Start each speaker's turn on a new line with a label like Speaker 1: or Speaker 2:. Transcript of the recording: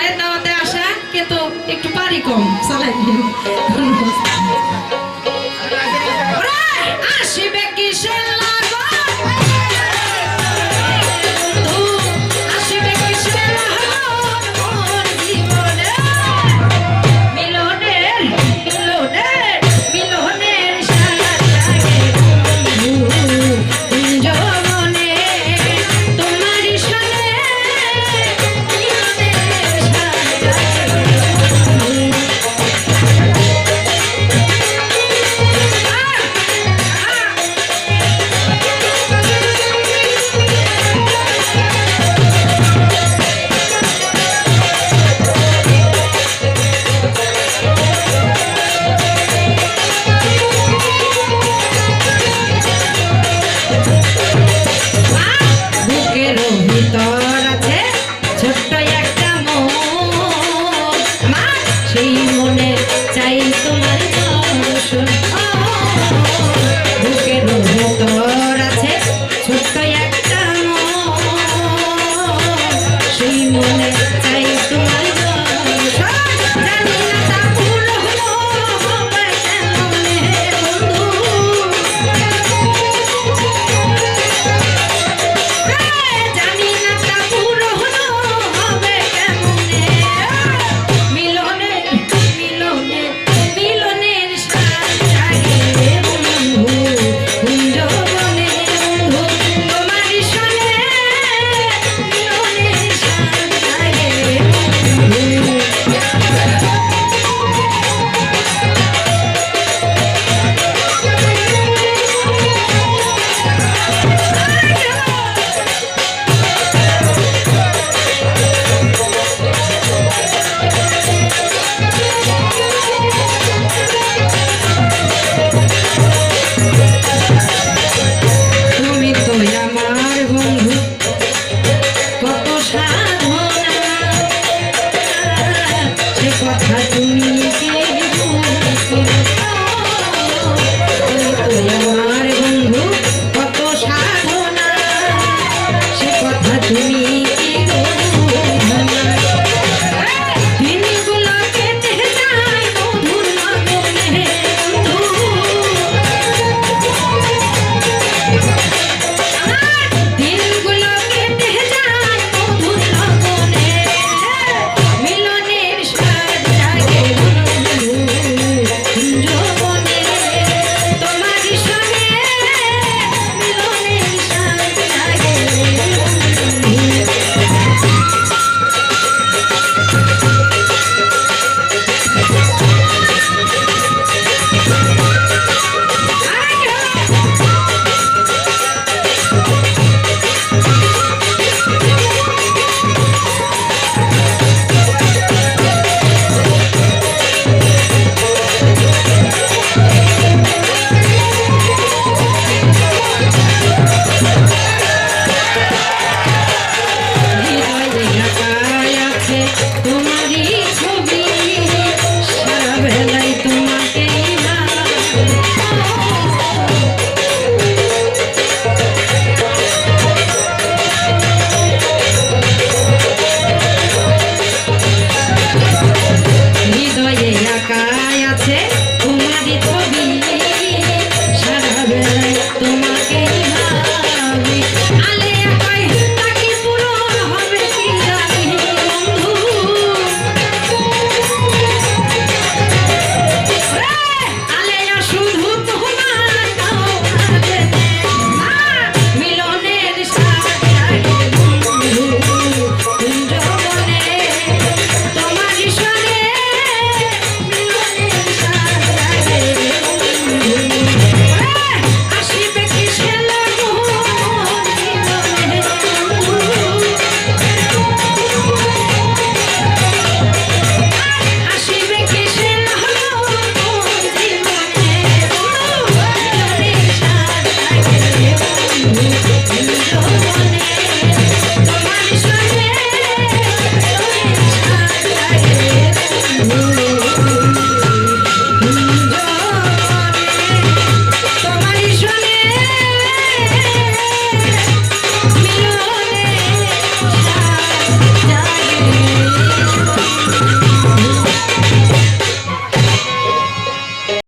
Speaker 1: ভাইয়ের দাওয়াতে আসা কিন্তু একটু পারি কম। চালাই Thank you.